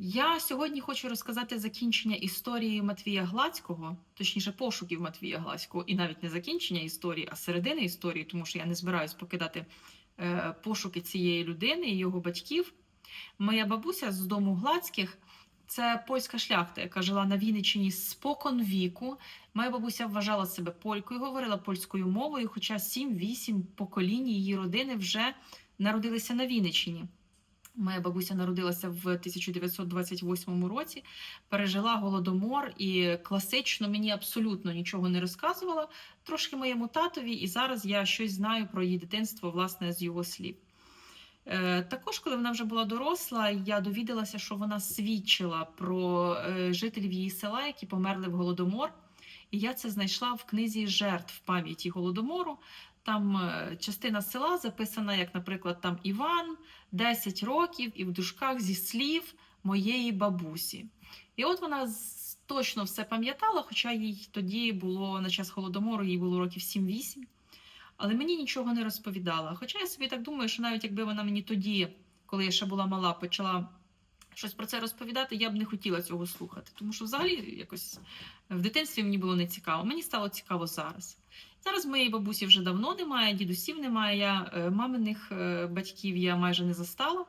Я сьогодні хочу розказати закінчення історії Матвія Глацького, точніше, пошуків Матвія Глацького, і навіть не закінчення історії, а середини історії, тому що я не збираюсь покидати е, пошуки цієї людини і його батьків. Моя бабуся з дому Глацьких це польська шляхта, яка жила на Вінниччині спокон віку. Моя бабуся вважала себе полькою, говорила польською мовою, хоча 7-8 поколінь її родини вже народилися на Вінниччині. Моя бабуся народилася в 1928 році, пережила голодомор і класично мені абсолютно нічого не розказувала. Трошки моєму татові, і зараз я щось знаю про її дитинство, власне, з його слів. Е, Також, коли вона вже була доросла, я довідалася, що вона свідчила про е, жителів її села, які померли в голодомор. І я це знайшла в книзі жертв пам'яті голодомору. Там е, частина села записана, як, наприклад, там Іван, 10 років, і в дужках зі слів моєї бабусі. І от вона точно все пам'ятала, хоча їй тоді було на час голодомору, їй було років 7-8. Але мені нічого не розповідала. Хоча я собі так думаю, що навіть якби вона мені тоді, коли я ще була мала, почала щось про це розповідати, я б не хотіла цього слухати. Тому що взагалі якось в дитинстві мені було не цікаво. Мені стало цікаво зараз. Зараз моєї бабусі вже давно немає, дідусів немає. Я е, маминих е, батьків я майже не застала.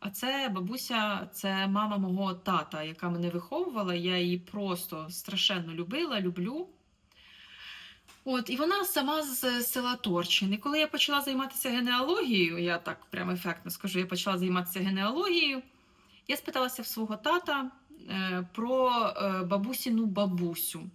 А це бабуся, це мама мого тата, яка мене виховувала. Я її просто страшенно любила, люблю. От, і вона сама з села Торчин. І коли я почала займатися генеалогією, я так прям ефектно скажу, я почала займатися генеалогією, я спиталася в свого тата е, про е, бабусіну бабусю.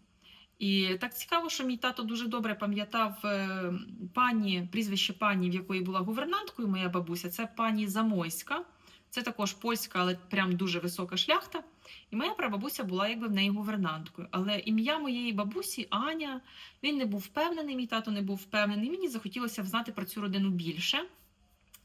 І так цікаво, що мій тато дуже добре пам'ятав е, пані, прізвище пані, в якої була гувернанткою моя бабуся, це пані Замойська. Це також польська, але прям дуже висока шляхта. І моя прабабуся була якби в неї гувернанткою. Але ім'я моєї бабусі Аня, він не був впевнений, мій тато не був впевнений. Мені захотілося знати про цю родину більше.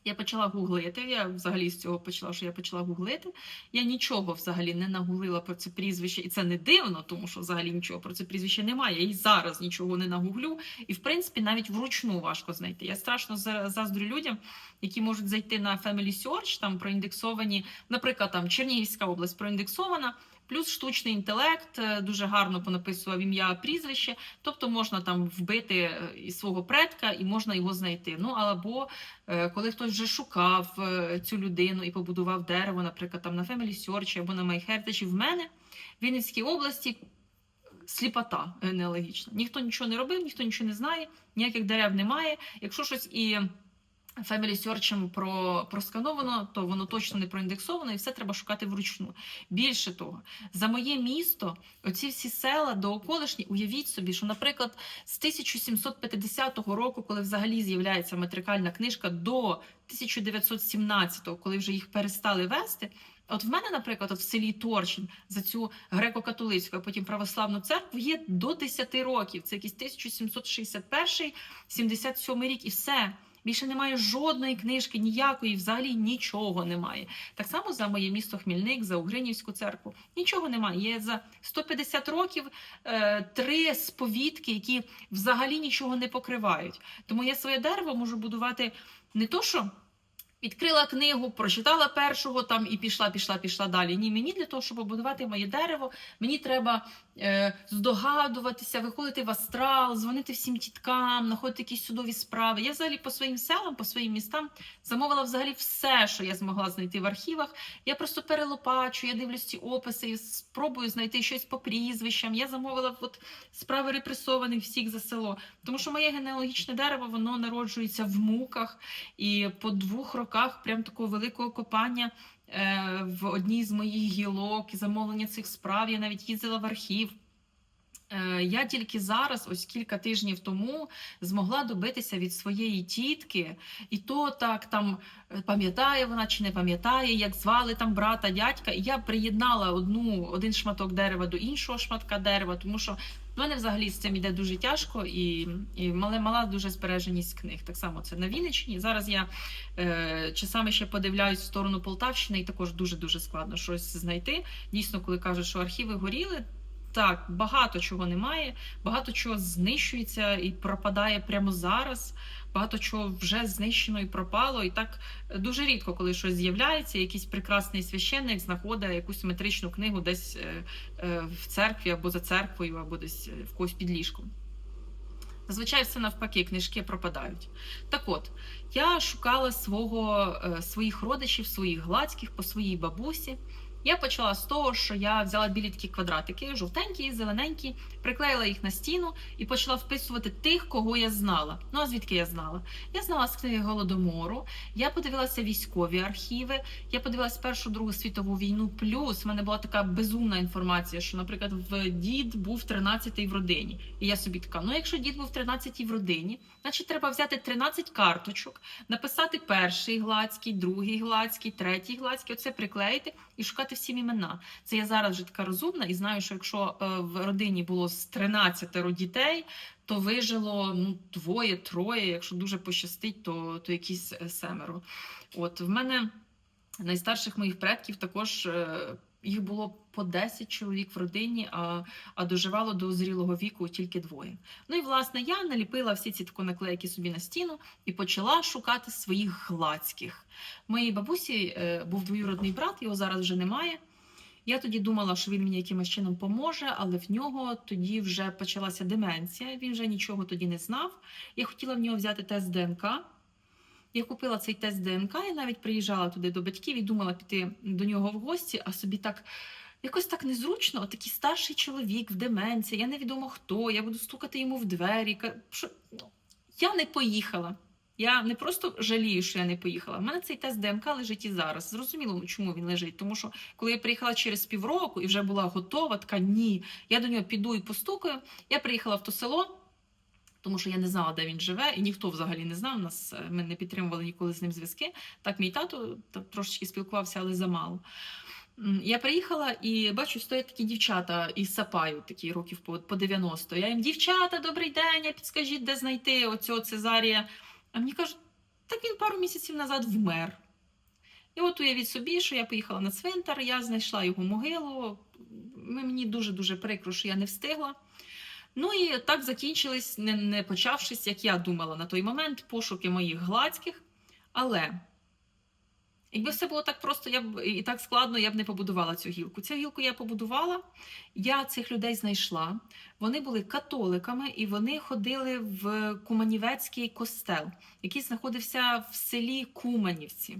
Я почала гуглити. Я взагалі з цього почала, що я почала гуглити. Я нічого взагалі не нагуглила про це прізвище, і це не дивно, тому що взагалі нічого про це прізвище немає. Я і зараз нічого не нагуглю. І в принципі навіть вручну важко знайти. Я страшно за- заздрю людям, які можуть зайти на Family Search, там проіндексовані, наприклад, там Чернігівська область проіндексована. Плюс штучний інтелект е, дуже гарно понаписував ім'я, прізвище, тобто можна там вбити е, і свого предка і можна його знайти. Ну або е, коли хтось вже шукав цю людину і побудував дерево, наприклад, там на Family Search або на MyHeritage, в мене в Вінницькій області сліпота генеалогічна. Ніхто нічого не робив, ніхто нічого не знає, ніяких дерев немає. Якщо щось і Family Search про, проскановано, то воно точно не проіндексовано, і все треба шукати вручну. Більше того, за моє місто, оці всі села дооколишні, уявіть собі, що, наприклад, з 1750 року, коли взагалі з'являється метрикальна книжка, до 1917-го, коли вже їх перестали вести. От в мене, наприклад, от в селі Торчин за цю греко-католицьку, а потім православну церкву є до 10 років. Це якийсь 1761-77 рік, і все. Більше немає жодної книжки, ніякої, взагалі нічого немає. Так само за моє місто Хмільник, за Угринівську церкву. Нічого немає. Є за 150 років е, три сповідки, які взагалі нічого не покривають. Тому я своє дерево можу будувати не то, що. Відкрила книгу, прочитала першого там і пішла, пішла, пішла далі. Ні, мені для того, щоб побудувати моє дерево, мені треба здогадуватися, виходити в астрал, дзвонити всім тіткам, знаходити якісь судові справи. Я взагалі по своїм селам, по своїм містам замовила взагалі все, що я змогла знайти в архівах. Я просто перелопачу, я дивлюсь ці описи, спробую знайти щось по прізвищам. Я замовила от справи репресованих всіх за село. Тому що моє генеалогічне дерево воно народжується в муках. І по двох роках прям такого великого копання е, в одній з моїх гілок замовлення цих справ. Я навіть їздила в архів. Е, Я тільки зараз, ось кілька тижнів тому, змогла добитися від своєї тітки, і то так там е, пам'ятає вона чи не пам'ятає, як звали там брата, дядька. І я приєднала одну, один шматок дерева до іншого шматка дерева, тому що в мене взагалі з цим іде дуже тяжко і, і мала, мала дуже збереженість книг. Так само це на Вінниччині. Зараз я е, часами ще подивляюсь в сторону Полтавщини, і також дуже дуже складно щось знайти. Дійсно, коли кажуть, що архіви горіли. Так, багато чого немає, багато чого знищується і пропадає прямо зараз. Багато чого вже знищено і пропало. І так е, дуже рідко, коли щось з'являється, якийсь прекрасний священник знаходить якусь метричну книгу десь е, е, в церкві або за церквою, або десь в когось під ліжком. Зазвичай все навпаки, книжки пропадають. Так от, я шукала свого, своїх родичів, своїх гладських по своїй бабусі. Я почала з того, що я взяла білі такі квадратики, жовтенькі, зелененькі, приклеїла їх на стіну і почала вписувати тих, кого я знала. Ну а звідки я знала? Я знала з книги Голодомору, я подивилася військові архіви, я подивилася Першу Другу світову війну. Плюс в мене була така безумна інформація, що, наприклад, в дід був 13-й в родині. І я собі така: ну якщо дід був 13-й в родині, значить треба взяти 13 карточок, написати перший гладський, другий гладський, третій гладський, оце приклеїти і шукати всім імена. Це я зараз вже така розумна і знаю, що якщо е, в родині було з 13 дітей, то вижило ну, двоє, троє. Якщо дуже пощастить, то, то якісь е, семеро. От в мене найстарших моїх предків також. Їх було по 10 чоловік в родині, а, а доживало до зрілого віку тільки двоє. Ну і власне я наліпила всі ці наклейки собі на стіну і почала шукати своїх гладських. Моїй бабусі е, був двоюродний брат, його зараз вже немає. Я тоді думала, що він мені якимось чином поможе, але в нього тоді вже почалася деменція. Він вже нічого тоді не знав. Я хотіла в нього взяти тест ДНК. Я купила цей тест ДНК і навіть приїжджала туди до батьків і думала піти до нього в гості, а собі так якось так незручно. Такий старший чоловік в деменції, я невідомо хто, я буду стукати йому в двері. Ну, Я не поїхала. Я не просто жалію, що я не поїхала. У мене цей тест ДНК лежить і зараз. Зрозуміло, ну, чому він лежить. Тому що коли я приїхала через півроку і вже була готова, така ні, я до нього піду і постукаю. Я приїхала в то село, тому що я не знала, де він живе, і ніхто взагалі не знав. Нас е, ми не підтримували ніколи з ним зв'язки. Так, мій тато трошечки спілкувався, але замало. Я приїхала і бачу, стоять такі дівчата із Сапаю, такі років по, по 90. Я їм, дівчата, добрий день, підскажіть, де знайти оцього Цезарія. А мені кажуть, так він пару місяців назад вмер. І от уявіть собі, що я поїхала на цвинтар, я знайшла його могилу. Мені дуже-дуже прикро, що я не встигла. Ну і так закінчились, не, не почавшись, як я думала на той момент, пошуки моїх гладських. Але якби все було так просто я б і так складно, я б не побудувала цю гілку. Цю гілку я побудувала, я цих людей знайшла. Вони були католиками і вони ходили в Куманівецький костел, який знаходився в селі Куманівці.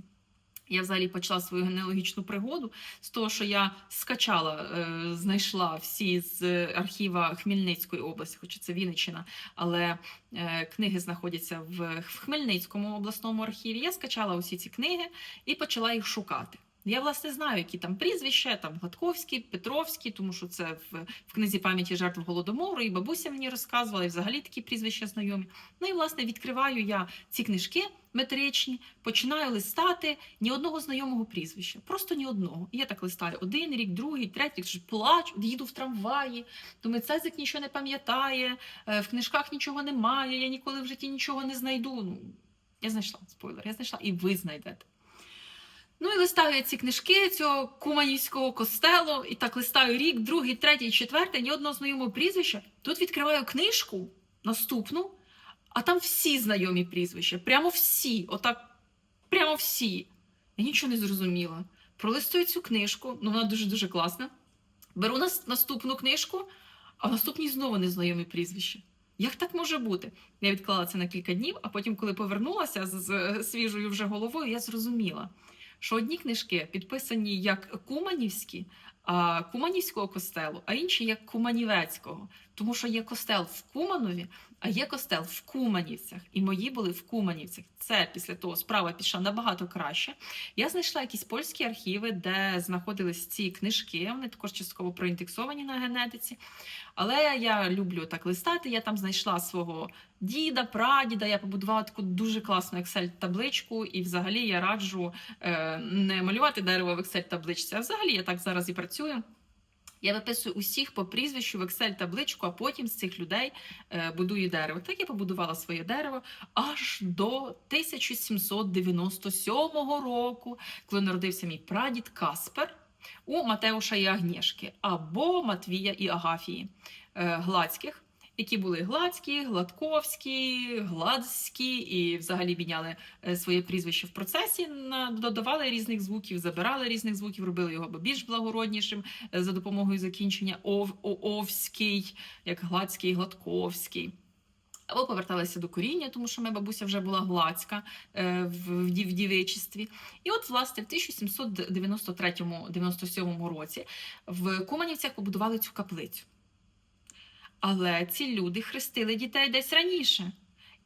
Я взагалі почала свою генеалогічну пригоду з того, що я скачала, е, знайшла всі з архіва Хмельницької області, хоча це Вінниччина, але е, книги знаходяться в, в Хмельницькому обласному архіві. Я скачала усі ці книги і почала їх шукати. Я власне знаю, які там прізвища, там Гладковський, Петровський, тому що це в, в книзі пам'яті жертв голодомору, і бабуся мені розказувала, і взагалі такі прізвища знайомі. Ну і власне відкриваю я ці книжки метричні, починаю листати ні одного знайомого прізвища, просто ні одного. І я так листаю один рік, другий, третій, ж плачу, їду в трамваї. Думаю, Цезик нічого не пам'ятає, е, в книжках нічого немає, я ніколи в житті нічого не знайду. Ну, я знайшла спойлер, я знайшла, і ви знайдете. Ну і листаю я ці книжки цього куманівського костелу, і так листаю рік, другий, третій, четвертий, ні одного знайомого прізвища. Тут відкриваю книжку наступну, а там всі знайомі прізвища, прямо всі, отак, прямо всі. Я нічого не зрозуміла. Пролистую цю книжку, ну вона дуже-дуже класна. Беру нас, наступну книжку, а в наступній знову незнайомі прізвища. Як так може бути? Я відклала це на кілька днів, а потім, коли повернулася з, свіжою вже головою, я зрозуміла, що одні книжки підписані як Куманівські, Куманівського костелу, а інші як Куманівецького. Тому що є костел в Куманові, а є костел в Куманівцях. І мої були в Куманівцях. Це після того справа пішла набагато краще. Я знайшла якісь польські архіви, де знаходились ці книжки. Вони також частково проіндексовані на генетиці. Але я люблю так листати. Я там знайшла свого діда, прадіда. Я побудувала таку дуже класну Excel-табличку, і взагалі я раджу е, не малювати дерево в Excel-табличці, а взагалі я так зараз і працюю. Я виписую усіх по прізвищу в Excel-табличку, а потім з цих людей е, будую дерево. Так я побудувала своє дерево аж до 1797 року, коли народився мій прадід Каспер. у Матеуша і Агнєшки або Матвія і Агафії е, Гладських, які були Гладські, Гладковські, Гладські і взагалі міняли е, своє прізвище в процесі, додавали різних звуків, забирали різних звуків, робили його більш благороднішим е, за допомогою закінчення ов, овський, як Гладський, Гладковський. Або поверталися до коріння, тому що моя бабуся вже була гладська е, в, в, в дівичестві. І от, власне, в 1793-97 році в Куманівцях побудували цю каплицю. Але ці люди хрестили дітей десь раніше.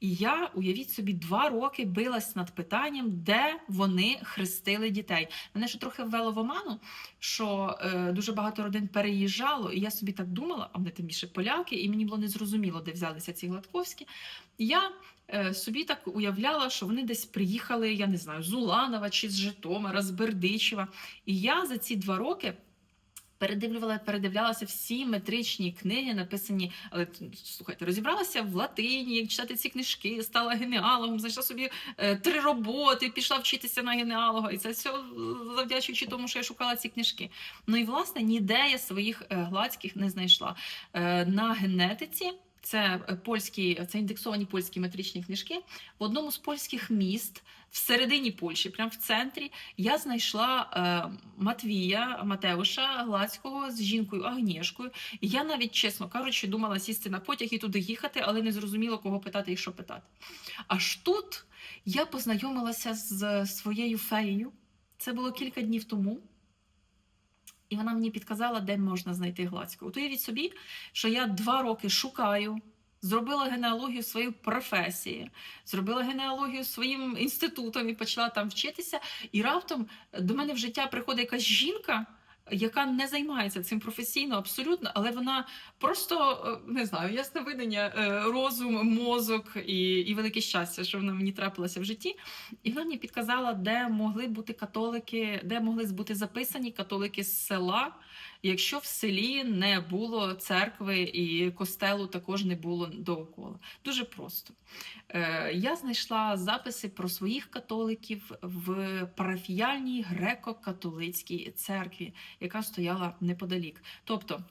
І я, уявіть собі, два роки билась над питанням, де вони хрестили дітей. Мене ще трохи ввело в оману, що е, дуже багато родин переїжджало, і я собі так думала, а вони тим більше поляки, і мені було незрозуміло, де взялися ці гладковські. Я е, собі так уявляла, що вони десь приїхали, я не знаю, з Уланова чи з Житомира, з Бердичева. І я за ці два роки. Передивлювала, передивлялася всі метричні книги, написані, але слухайте, розібралася в латині, як читати ці книжки, стала генеалогом, знайшла собі е, три роботи, пішла вчитися на генеалога. І це все завдячуючи тому, що я шукала ці книжки. Ну і власне ніде я своїх е, гладських не знайшла. Е, на генетиці. Це е, польські, це індексовані польські метричні книжки. В одному з польських міст в середині Польщі, прямо в центрі, я знайшла е, Матвія Матеуша Гладського з жінкою Агнєшкою. Я навіть, чесно кажучи, думала сісти на потяг і туди їхати, але не зрозуміла, кого питати і що питати. Аж тут я познайомилася з своєю феєю. Це було кілька днів тому. І вона мені підказала, де можна знайти Глацьку. От уявіть собі, що я два роки шукаю, зробила генеалогію своєї професії, зробила генеалогію своїм інститутом і почала там вчитися. І раптом до мене в життя приходить якась жінка, яка не займається цим професійно, абсолютно, але вона просто е, не знаю, ясне видання, е, розум, мозок і, і велике щастя, що вона мені трапилася в житті. І вона мені підказала, де могли бути католики, де могли бути записані католики з села, якщо в селі не було церкви і костелу також не було довкола. Дуже просто. Е, Я знайшла записи про своїх католиків в парафіяльній греко-католицькій церкві, яка стояла неподалік. Тобто.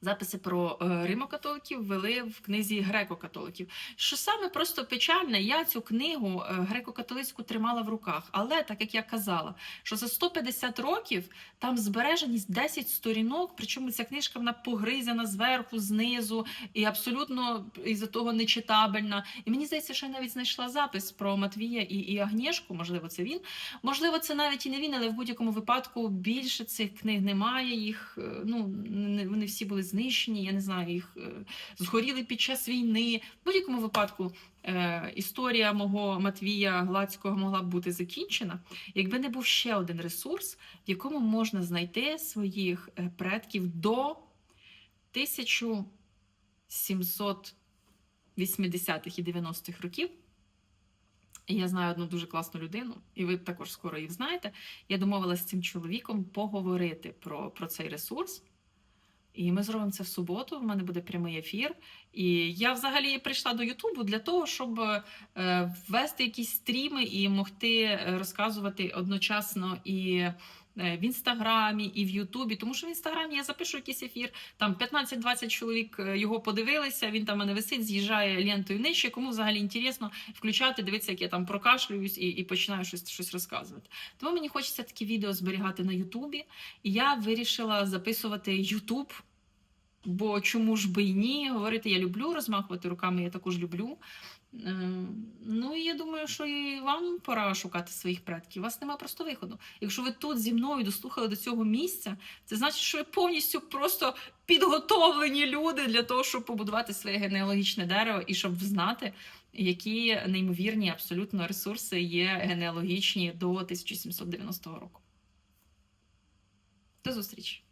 Записи про е, римокатоликів вели в книзі греко-католиків. Що саме просто печальне, я цю книгу е, греко-католицьку тримала в руках. Але так як я казала, що за 150 років там збереженість 10 сторінок, причому ця книжка вона погризена зверху, знизу, і абсолютно із-за того нечитабельна. І мені здається, що я навіть знайшла запис про Матвія і, і Агнєшку, можливо, це він. Можливо, це навіть і не він, але в будь-якому випадку більше цих книг немає. Їх е, ну не- вони всі були знищені. Я не знаю, їх е, згоріли під час війни. В будь-якому випадку е, історія мого Матвія Гладського могла б бути закінчена, якби не був ще один ресурс, в якому можна знайти своїх е, предків до 1780-х і 90-х років. Я знаю одну дуже класну людину, і ви також скоро їх знаєте. Я домовилася з цим чоловіком поговорити про, про цей ресурс. І ми зробимо це в суботу. В мене буде прямий ефір. І я взагалі прийшла до Ютубу для того, щоб е, ввести якісь стріми і могти е, розказувати одночасно і в інстаграмі, і в Ютубі. Тому що в інстаграмі я запишу якийсь ефір. Там 15-20 чоловік е, його подивилися. Він там мене висить, з'їжджає лентою нижче. Кому взагалі інтересно включати, дивитися, як я там прокашлююсь і, і починаю щось, щось розказувати. Тому мені хочеться такі відео зберігати на Ютубі. І я вирішила записувати Ютуб. Бо чому ж би й ні? Говорити я люблю, розмахувати руками я також люблю. Е, Ну і я думаю, що і вам пора шукати своїх предків. У вас немає просто виходу. Якщо ви тут зі мною дослухали до цього місця, це значить, що ви повністю просто підготовлені люди для того, щоб побудувати своє генеалогічне дерево і щоб знати, які неймовірні абсолютно ресурси є генеалогічні до 1790 року. До зустрічі!